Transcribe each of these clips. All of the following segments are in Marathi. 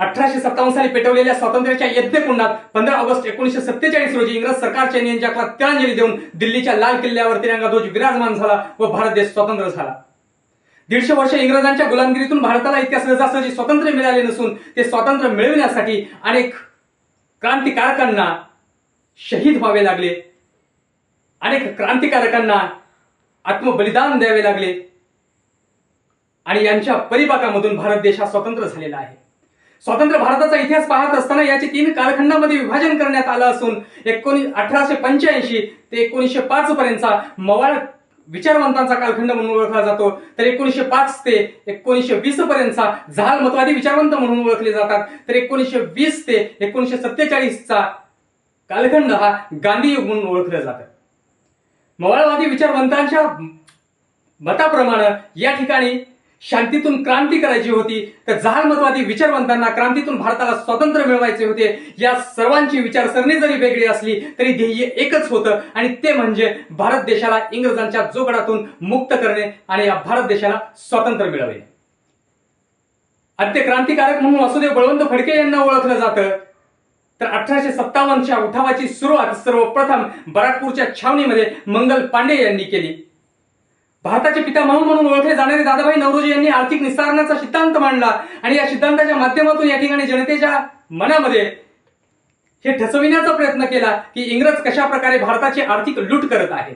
अठराशे सत्तावन्न साली पेटवलेल्या स्वातंत्र्याच्या यज्ञकुंडात पंधरा ऑगस्ट एकोणीशे सत्तेचाळीस रोजी इंग्रज सरकारच्या नियंत्रणाला तिळांजली देऊन दिल्लीच्या लाल किल्ल्यावर तिरंगा ध्वज विराजमान झाला व भारत देश स्वतंत्र झाला. दीडशे वर्ष इंग्रजांच्या गुलामगिरीतून भारताला इतक्या सहजासहजी स्वातंत्र्य मिळाले नसून ते स्वातंत्र्य मिळविण्यासाठी अनेक क्रांतिकारकांना शहीद व्हावे लागले. अनेक क्रांतिकारकांना आत्मबलिदान द्यावे लागले. आणि यांच्या परिपाकामधून भारत देश हा स्वतंत्र झालेला आहे. स्वतंत्र भारताचा इतिहास पाहत असताना याचे तीन कालखंडामध्ये विभाजन करण्यात आलं असून एकोणीस अठराशे पंच्याऐंशी ते एकोणीसशे पाच पर्यंतचा मवाळ विचारवंतांचा कालखंड म्हणून ओळखला जातो. तर एकोणीसशे पाच ते एकोणीसशे वीस पर्यंतचा झाल मतवादी विचारवंत म्हणून ओळखले जातात. तर एकोणीसशे वीस ते एकोणीसशे सत्तेचाळीसचा कालखंड हा गांधी युग म्हणून ओळखला जातो. मवाळवादी विचारवंतांच्या मताप्रमाणे या ठिकाणी शांतीतून क्रांती करायची होती तर जहालमतवादी विचारवंतांना क्रांतीतून भारताला स्वातंत्र्य मिळवायचे होते. या सर्वांची विचारसरणी जरी वेगळी असली तरी ध्येय एकच होतं. आणि ते म्हणजे भारत देशाला इंग्रजांच्या जोगडातून मुक्त करणे आणि या भारत देशाला स्वातंत्र्य मिळवणे. आद्य क्रांतिकारक म्हणून वासुदेव बळवंत फडके यांना ओळखलं जातं. तर अठराशे सत्तावन्नच्या उठावाची सुरुवात सर्वप्रथम बराकपूरच्या छावणीमध्ये मंगल पांडे यांनी केली. भारताचे पितामह म्हणून ओळखले जाणारे दादाभाई नवरोजी यांनी आर्थिक निस्तारणाचा सिद्धांत मांडला आणि या सिद्धांताच्या माध्यमातून या ठिकाणी जनतेच्या मनामध्ये हे ठसविण्याचा प्रयत्न केला की इंग्रज कशा प्रकारे भारताची आर्थिक लूट करत आहे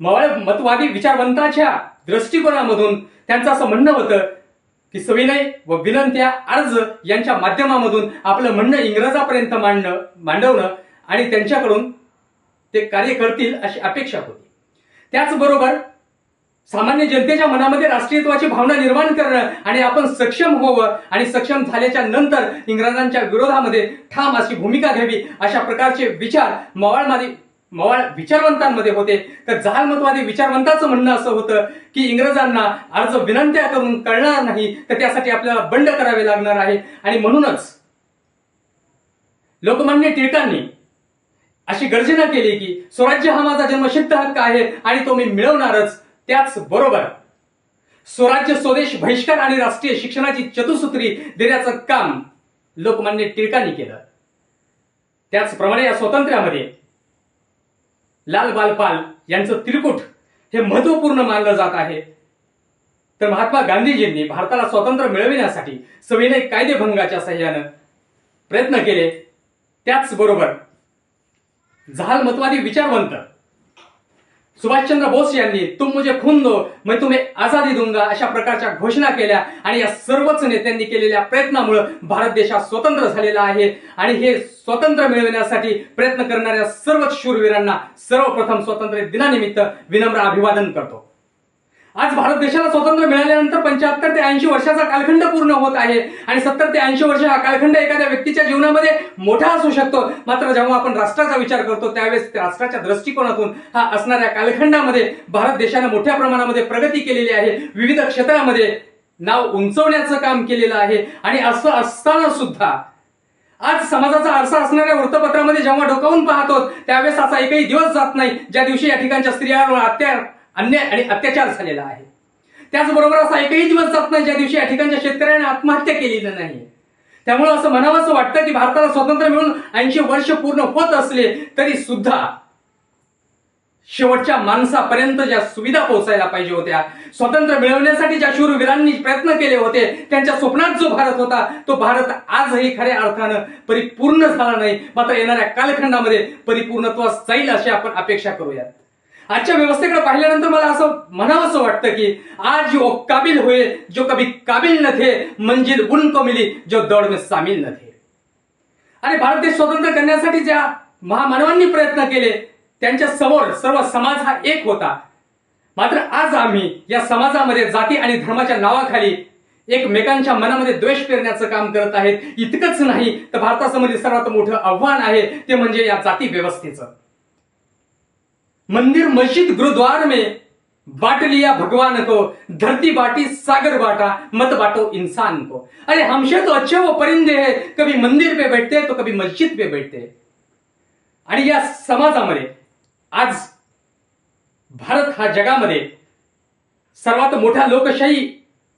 मवाळ मतवादी विचारवंताच्या दृष्टिकोनामधून त्यांचं असं म्हणणं होतं की सविनय व विनंत्या अर्ज यांच्या माध्यमामधून आपलं म्हणणं इंग्रजापर्यंत मांडणं मांडवणं आणि त्यांच्याकडून ते कार्य करतील अशी अपेक्षा होती. त्याचबरोबर सामान्य जनतेच्या मनामध्ये राष्ट्रीयत्वाची भावना निर्माण करणं आणि आपण सक्षम व्हावं आणि सक्षम झाल्याच्यानंतर इंग्रजांच्या विरोधामध्ये ठाम अशी भूमिका घ्यावी अशा प्रकारचे विचार मवाळमादी मवाळ विचारवंतांमध्ये होते. तर जहालमतवादी विचारवंताचं म्हणणं असं होतं की इंग्रजांना अर्ज विनंत्या करून कळणार नाही तर त्यासाठी आपल्याला बंड करावे लागणार आहे. आणि म्हणूनच लोकमान्य टिळकांनी अशी गर्जना केली की स्वराज्य हा माझा जन्मसिद्ध हक्क आहे आणि तो मी मिळवणारच. त्याच बरोबर स्वराज्य स्वदेश बहिष्कार आणि राष्ट्रीय शिक्षणाची चतुसूत्री देण्याचं काम लोकमान्य टिळकांनी केलं. त्याचप्रमाणे या स्वातंत्र्यामध्ये लाल बालपाल यांचं त्रिकूट हे महत्त्वपूर्ण मानलं जात आहे. तर महात्मा गांधीजींनी भारताला स्वातंत्र्य मिळविण्यासाठी सविनय कायदेभंगाच्या सहाय्यानं प्रयत्न केले. त्याचबरोबर जहालमतवादी विचारवंत सुभाषचंद्र बोस यांनी तुम मुझे खून दो मैं तुम्हें आझादी दूंगा अशा प्रकारच्या घोषणा केल्या आणि या सर्वच नेत्यांनी केलेल्या प्रयत्नामुळे भारत देशात स्वतंत्र झालेला आहे. आणि हे स्वतंत्र मिळविण्यासाठी प्रयत्न करणाऱ्या सर्वच शूरवीरांना सर्वप्रथम स्वातंत्र्य दिनानिमित्त विनम्र अभिवादन करतो. आज भारत देशाला स्वातंत्र्य मिळाल्यानंतर पंच्याहत्तर ते ऐंशी वर्षाचा कालखंड पूर्ण होत आहे. आणि सत्तर ते ऐंशी वर्ष हा कालखंड एखाद्या व्यक्तीच्या जीवनामध्ये मोठा असू शकतो. मात्र जेव्हा आपण राष्ट्राचा विचार करतो त्यावेळेस राष्ट्राच्या दृष्टिकोनातून हा असणाऱ्या कालखंडामध्ये भारत देशाने मोठ्या प्रमाणामध्ये प्रगती केलेली आहे. विविध क्षेत्रामध्ये नाव उंचवण्याचं काम केलेलं आहे. आणि असं असताना सुद्धा आज समाजाचा आरसा असणाऱ्या वृत्तपत्रामध्ये जेव्हा डोकावून पाहतो त्यावेळेस असा एकही दिवस जात नाही. ज्या दिवशी या ठिकाणच्या स्त्रियांवर अत्या अन्याय आणि अत्याचार झालेला आहे. त्याचबरोबर असा एकही दिवस जात नाही ज्या दिवशी या ठिकाणच्या शेतकऱ्याने आत्महत्या केलेली नाही. त्यामुळे असं म्हणावं असं वाटतं की भारताला स्वातंत्र्य मिळून ऐंशी वर्ष पूर्ण होत असले तरी सुद्धा शेवटच्या माणसापर्यंत ज्या सुविधा पोहोचायला पाहिजे होत्या स्वातंत्र्य मिळवण्यासाठी ज्या शूरवीरांनी प्रयत्न केले होते त्यांच्या स्वप्नात जो भारत होता तो भारत आजही खऱ्या अर्थानं परिपूर्ण झाला नाही. मात्र येणाऱ्या कालखंडामध्ये परिपूर्णत्वास जाईल अशी आपण अपेक्षा करूयात. आजच्या व्यवस्थेकडे पाहिल्यानंतर मला असं म्हणावंसं वाटतं की आज जो काबिल हुए जो कभी काबिल न थे मंजिल उनको मिली जो दौड़ में सामील न थे. आणि भारत देश स्वतंत्र करण्यासाठी ज्या महामानवांनी प्रयत्न केले त्यांच्यासमोर सर्व समाज हा एक होता. मात्र आज आम्ही या समाजामध्ये जाती आणि धर्माच्या नावाखाली एकमेकांच्या मनामध्ये द्वेष पेरण्याचं काम करत आहेत. इतकंच नाही तर भारतासमोरील सर्वात मोठं आव्हान आहे ते म्हणजे या जाती व्यवस्थेचं. मंदिर मस्जिद गुरुद्वार में बांट लिया भगवान को धरती बाटी सागर बाटा मत बांटो इंसान को। अरे हमसे तो अच्छे वो परिंदे हैं कभी मंदिर पे बैठते तो कभी मस्जिद पे बैठते। आणि या समाजामध्ये आज भारत हा जगामध्ये सर्वात मोठा लोकशाही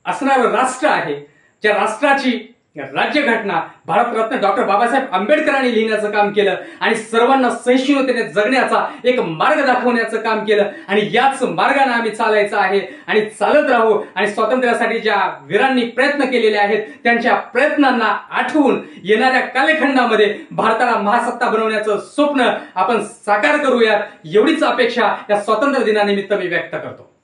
असणारं राष्ट्र आहे ज्या राष्ट्राची राज्यघटना भारतरत्न डॉक्टर बाबासाहेब आंबेडकरांनी लिहिण्याचं काम केलं आणि सर्वांना सहिष्णुतेने जगण्याचा एक मार्ग दाखवण्याचं काम केलं. आणि याच मार्गाने आम्ही चालायचं आहे आणि चालत राहू आणि स्वातंत्र्यासाठी ज्या वीरांनी प्रयत्न केलेले आहेत त्यांच्या प्रयत्नांना आठवून येणाऱ्या कालखंडामध्ये भारताला महासत्ता बनवण्याचं स्वप्न आपण साकार करूयात. एवढीच अपेक्षा या स्वातंत्र्य दिनानिमित्त मी व्यक्त करतो.